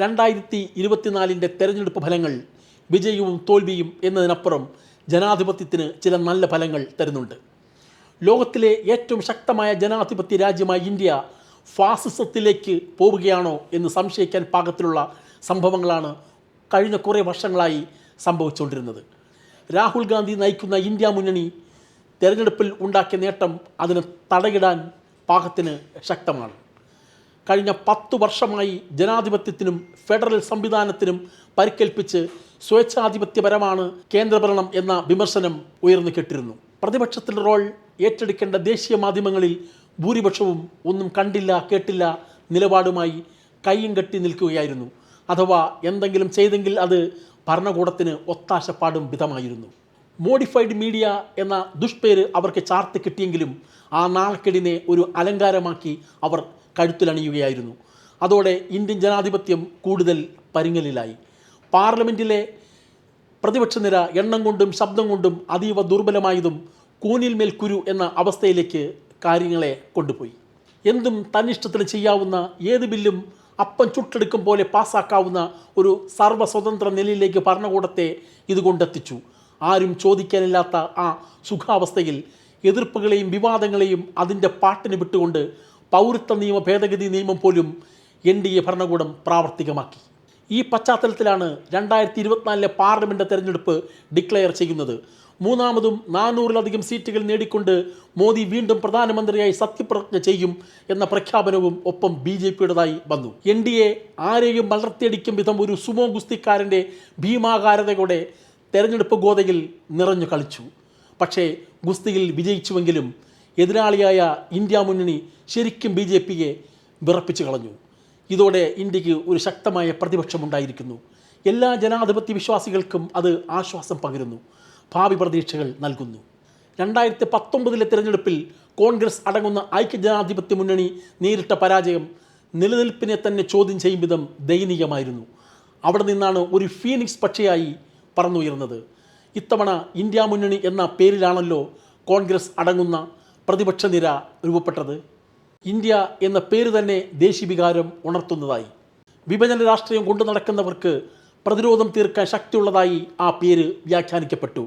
രണ്ടായിരത്തി ഇരുപത്തിനാലിന്റെ തെരഞ്ഞെടുപ്പ് ഫലങ്ങൾ വിജയവും തോൽവിയും എന്നതിനപ്പുറം ജനാധിപത്യത്തിന് ചില നല്ല ഫലങ്ങൾ തരുന്നുണ്ട്. ലോകത്തിലെ ഏറ്റവും ശക്തമായ ജനാധിപത്യ രാജ്യമായ ഇന്ത്യ ഫാസിസത്തിലേക്ക് പോവുകയാണോ എന്ന് സംശയിക്കാൻ പാകത്തിലുള്ള സംഭവങ്ങളാണ് കഴിഞ്ഞ കുറേ വർഷങ്ങളായി സംഭവിച്ചുകൊണ്ടിരുന്നത്. രാഹുൽ ഗാന്ധി നയിക്കുന്ന ഇന്ത്യ മുന്നണി തെരഞ്ഞെടുപ്പിൽ ഉണ്ടാക്കിയ നേട്ടം അതിന് തടയിടാൻ പാകത്തിന് ശക്തമാണ്. കഴിഞ്ഞ പത്തു വർഷമായി ജനാധിപത്യത്തിനും ഫെഡറൽ സംവിധാനത്തിനും പരിക്കേൽപ്പിച്ച് സ്വേച്ഛാധിപത്യപരമാണ് കേന്ദ്രഭരണം എന്ന വിമർശനം ഉയർന്നു കേട്ടിരുന്നു. പ്രതിപക്ഷത്തിന്റെ റോൾ ഏറ്റെടുക്കേണ്ട ദേശീയ മാധ്യമങ്ങളിൽ ഭൂരിപക്ഷവും ഒന്നും കണ്ടില്ല കേട്ടില്ല നിലപാടുമായി കൈയും കെട്ടി നിൽക്കുകയായിരുന്നു. അഥവാ എന്തെങ്കിലും ചെയ്തെങ്കിൽ അത് ഭരണകൂടത്തിന് ഒത്താശപ്പാടും വിധമായിരുന്നു. മോഡിഫൈഡ് മീഡിയ എന്ന ദുഷ്പേര് അവർക്ക് ചാർത്തി കിട്ടിയെങ്കിലും ആ നാണക്കെടിനെ ഒരു അലങ്കാരമാക്കി അവർ കഴുത്തിലണിയുകയായിരുന്നു. അതോടെ ഇന്ത്യൻ ജനാധിപത്യം കൂടുതൽ പരിങ്ങലിലായി. പാർലമെന്റിലെ പ്രതിപക്ഷ നിര എണ്ണം കൊണ്ടും ശബ്ദം കൊണ്ടും അതീവ ദുർബലമായതും കൂനിൽ മേൽ കുരു എന്ന അവസ്ഥയിലേക്ക് കാര്യങ്ങളെ കൊണ്ടുപോയി. എന്തും തന്നിഷ്ടത്തിന് ചെയ്യാവുന്ന ഏത് ബില്ലും അപ്പം ചുട്ടെടുക്കും പോലെ പാസ്സാക്കാവുന്ന ഒരു സർവസ്വതന്ത്ര നിലയിലേക്ക് ഭരണകൂടത്തെ ഇതുകൊണ്ടെത്തിച്ചു. ആരും ചോദിക്കാനില്ലാത്ത ആ സുഖാവസ്ഥയിൽ എതിർപ്പുകളെയും വിവാദങ്ങളെയും അതിന്റെ പാട്ടിന് വിട്ടുകൊണ്ട് പൗരത്വ നിയമ ഭേദഗതി നിയമം പോലും എൻ ഡി എ ഭരണകൂടം പ്രാവർത്തികമാക്കി. ഈ പശ്ചാത്തലത്തിലാണ് രണ്ടായിരത്തി ഇരുപത്തിനാലിലെ പാർലമെന്റ് തെരഞ്ഞെടുപ്പ് ഡിക്ലെയർ ചെയ്യുന്നത്. മൂന്നാമതും നാനൂറിലധികം സീറ്റുകൾ നേടിക്കൊണ്ട് മോദി വീണ്ടും പ്രധാനമന്ത്രിയായി സത്യപ്രതിജ്ഞ ചെയ്യും എന്ന പ്രഖ്യാപനവും ഒപ്പം ബി ജെ പിയുടേതായി വന്നു. എൻ ഡി എ ആരെയും വളർത്തിയടിക്കും വിധം ഒരു സുമോ ഗുസ്തിക്കാരന്റെ ഭീമാകാരതയോടെ തെരഞ്ഞെടുപ്പ് ഗോതയിൽ നിറഞ്ഞു കളിച്ചു. പക്ഷേ ഗുസ്തിയിൽ വിജയിച്ചുവെങ്കിലും എതിരാളിയായ ഇന്ത്യ മുന്നണി ശരിക്കും ബി ജെ പിയെ വിറപ്പിച്ചു കളഞ്ഞു ഇതോടെ ഇന്ത്യയ്ക്ക് ഒരു ശക്തമായ പ്രതിപക്ഷമുണ്ടായിരിക്കുന്നു. എല്ലാ ജനാധിപത്യ വിശ്വാസികൾക്കും അത് ആശ്വാസം പകരുന്നു. ഭാവി പ്രതീക്ഷകൾ നൽകുന്നു. രണ്ടായിരത്തി പത്തൊമ്പതിലെ തിരഞ്ഞെടുപ്പിൽ കോൺഗ്രസ് അടങ്ങുന്ന ഐക്യജനാധിപത്യ മുന്നണി നേരിട്ട പരാജയം നിലനിൽപ്പിനെ തന്നെ ചോദ്യം ചെയ്യും വിധം ദയനീയമായിരുന്നു. അവിടെ നിന്നാണ് ഒരു ഫീനിക്സ് പക്ഷയായി പറന്നുയർന്നത് ഇത്തവണ ഇന്ത്യ മുന്നണി എന്ന പേരിലാണല്ലോ കോൺഗ്രസ് അടങ്ങുന്ന പ്രതിപക്ഷ നിര രൂപപ്പെട്ടത്. ഇന്ത്യ എന്ന പേര് തന്നെ ദേശീയവികാരം ഉണർത്തുന്നതായി. വിഭജന രാഷ്ട്രീയം കൊണ്ടു നടക്കുന്നവർക്ക് പ്രതിരോധം തീർക്കാൻ ശക്തിയുള്ളതായി ആ പേര് വ്യാഖ്യാനിക്കപ്പെട്ടു.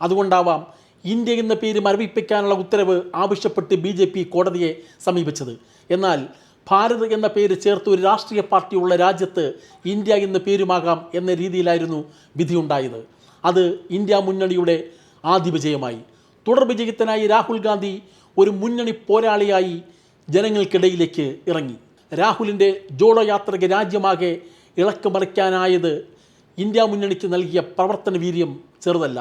അതുകൊണ്ടാവാം ഇന്ത്യ എന്ന പേര് മരവിപ്പിക്കാനുള്ള ഉത്തരവ് ആവശ്യപ്പെട്ട് ബി ജെ പി കോടതിയെ സമീപിച്ചത്. എന്നാൽ ഭാരത് എന്ന പേര് ചേർത്ത് ഒരു രാഷ്ട്രീയ പാർട്ടിയുള്ള രാജ്യത്ത് ഇന്ത്യ എന്ന പേരുമാകാം എന്ന രീതിയിലായിരുന്നു വിധിയുണ്ടായത്. അത് ഇന്ത്യ മുന്നണിയുടെ ആദ്യ വിജയമായി തുടർ വിജയത്തിനായി രാഹുൽ ഗാന്ധി ഒരു മുന്നണി പോരാളിയായി ജനങ്ങൾക്കിടയിലേക്ക് ഇറങ്ങി. രാഹുലിന്റെ ജോഡോ യാത്രയ്ക്ക് രാജ്യമാകെ ഇളക്കുമറിക്കാനായത് ഇന്ത്യ മുന്നണിക്ക് നൽകിയ പ്രവർത്തന വീര്യം ചെറുതല്ല.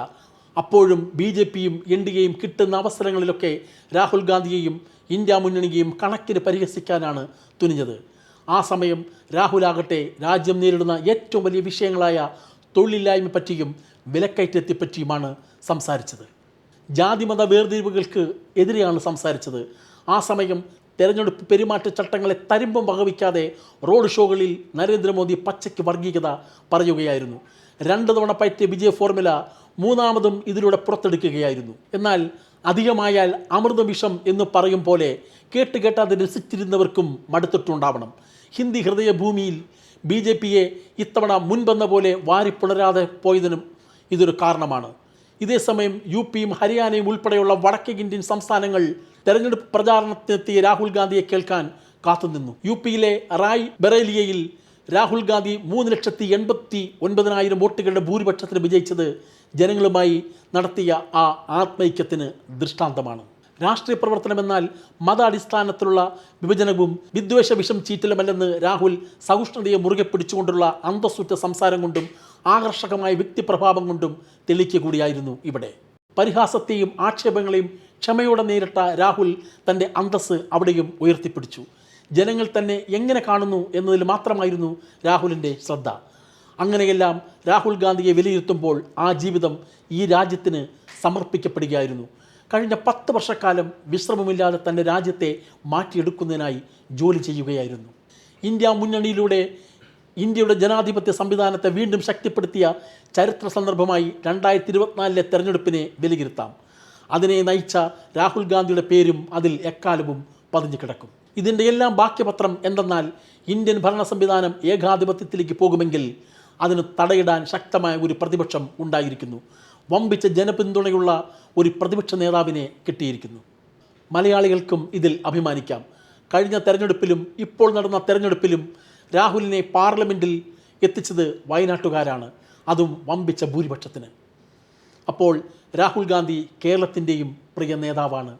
അപ്പോഴും ബി ജെ പിയും എൻ ഡി എയും കിട്ടുന്ന അവസരങ്ങളിലൊക്കെ രാഹുൽ ഗാന്ധിയെയും ഇന്ത്യ മുന്നണിയെയും കണക്കിന് പരിഹസിക്കാനാണ് തുനിഞ്ഞത്. ആ സമയം രാഹുലാകട്ടെ രാജ്യം നേരിടുന്ന ഏറ്റവും വലിയ വിഷയങ്ങളായ തൊഴിലില്ലായ്മ പറ്റിയും വിലക്കയറ്റത്തെപ്പറ്റിയുമാണ് സംസാരിച്ചത്. ജാതിമത വേർതിരിവുകൾക്ക് എതിരെയാണ് സംസാരിച്ചത്. ആ സമയം തെരഞ്ഞെടുപ്പ് പെരുമാറ്റച്ചട്ടങ്ങളെ തരിമ്പം വകവയ്ക്കാതെ റോഡ് ഷോകളിൽ നരേന്ദ്രമോദി പച്ചയ്ക്ക് വർഗീയത പറയുകയായിരുന്നു. രണ്ട് തവണ പയറ്റിയ വിജയ ഫോർമുല മൂന്നാമതും ഇതിലൂടെ പുറത്തെടുക്കുകയായിരുന്നു. എന്നാൽ അധികമായാൽ അമൃതവിഷം എന്ന് പറയും പോലെ കേട്ട് കേട്ടാതെ രസിച്ചിരുന്നവർക്കും മടുത്തിട്ടുണ്ടാവണം. ഹിന്ദി ഹൃദയഭൂമിയിൽ ബി ജെ പിയെ ഇത്തവണ മുൻപെന്ന പോലെ വാരിപ്പുണരാതെ പോയതിനും ഇതൊരു കാരണമാണ്. ഇതേസമയം യു പിയും ഹരിയാനയും ഉൾപ്പെടെയുള്ള വടക്കേ ഇന്ത്യൻ സംസ്ഥാനങ്ങൾ തെരഞ്ഞെടുപ്പ് പ്രചാരണത്തിനെത്തിയ രാഹുൽ ഗാന്ധിയെ കേൾക്കാൻ കാത്തുനിന്നു. യു പിയിലെ റായ് ബറേലിയയിൽ രാഹുൽ ഗാന്ധി മൂന്ന് ലക്ഷത്തി എൺപത്തി ഒൻപതിനായിരം വോട്ടുകളുടെ ഭൂരിപക്ഷത്തിന് വിജയിച്ചത് ജനങ്ങളുമായി നടത്തിയ ആ ആത്മൈക്യത്തിന് ദൃഷ്ടാന്തമാണ്. രാഷ്ട്രീയ പ്രവർത്തനമെന്നാൽ മത അടിസ്ഥാനത്തിലുള്ള വിഭജനവും വിദ്വേഷ വിഷം ചീറ്റലുമല്ലെന്ന് രാഹുൽ സഹിഷ്ണുതയെ മുറുകെ പിടിച്ചുകൊണ്ടുള്ള അന്തസ്സുറ്റ സംസാരം കൊണ്ടും ആകർഷകമായ വ്യക്തിപ്രഭാവം കൊണ്ടും തെളിയിക്കുക കൂടിയായിരുന്നു ഇവിടെ. പരിഹാസത്തെയും ആക്ഷേപങ്ങളെയും ക്ഷമയോടെ നേരിട്ട രാഹുൽ തന്റെ അന്തസ്സ് അവിടെയും ഉയർത്തിപ്പിടിച്ചു. ജനങ്ങൾ തന്നെ എങ്ങനെ കാണുന്നു എന്നതിൽ മാത്രമായിരുന്നു രാഹുലിന്റെ ശ്രദ്ധ. അങ്ങനെയെല്ലാം രാഹുൽ ഗാന്ധിയെ വിലയിരുത്തുമ്പോൾ ആ ജീവിതം ഈ രാജ്യത്തിന് സമർപ്പിക്കപ്പെടുകയായിരുന്നു. കഴിഞ്ഞ പത്ത് വർഷക്കാലം വിശ്രമമില്ലാതെ തന്റെ രാജ്യത്തെ മാറ്റിയെടുക്കുന്നതിനായി ജോലി ചെയ്യുകയായിരുന്നു. ഇന്ത്യ മുന്നണിയിലൂടെ ഇന്ത്യയുടെ ജനാധിപത്യ സംവിധാനത്തെ വീണ്ടും ശക്തിപ്പെടുത്തിയ ചരിത്ര സന്ദർഭമായി രണ്ടായിരത്തി ഇരുപത്തിനാലിലെ തെരഞ്ഞെടുപ്പിനെ വിലയിരുത്താം. അതിനെ നയിച്ച രാഹുൽ ഗാന്ധിയുടെ പേരും അതിൽ എക്കാലവും പതിഞ്ഞു കിടക്കും. ഇതിന്റെ എല്ലാം ബാക്യപത്രം എന്തെന്നാൽ ഇന്ത്യൻ ഭരണ സംവിധാനം ഏകാധിപത്യത്തിലേക്ക് പോകുമെങ്കിൽ അതിന് തടയിടാൻ ശക്തമായ ഒരു പ്രതിപക്ഷം ഉണ്ടായിരിക്കുന്നു. വമ്പിച്ച ജനപിന്തുണയുള്ള ഒരു പ്രതിപക്ഷ നേതാവിനെ കിട്ടിയിരിക്കുന്നു. മലയാളികൾക്കും ഇതിൽ അഭിമാനിക്കാം. കഴിഞ്ഞ തെരഞ്ഞെടുപ്പിലും ഇപ്പോൾ നടന്ന തെരഞ്ഞെടുപ്പിലും രാഹുലിനെ പാർലമെന്റിൽ എത്തിച്ചത് വയനാട്ടുകാരാണ്. അതും വമ്പിച്ച ഭൂരിപക്ഷത്തിന്. അപ്പോൾ രാഹുൽ ഗാന്ധി കേരളത്തിന്റെയും പ്രിയ നേതാവാണ്.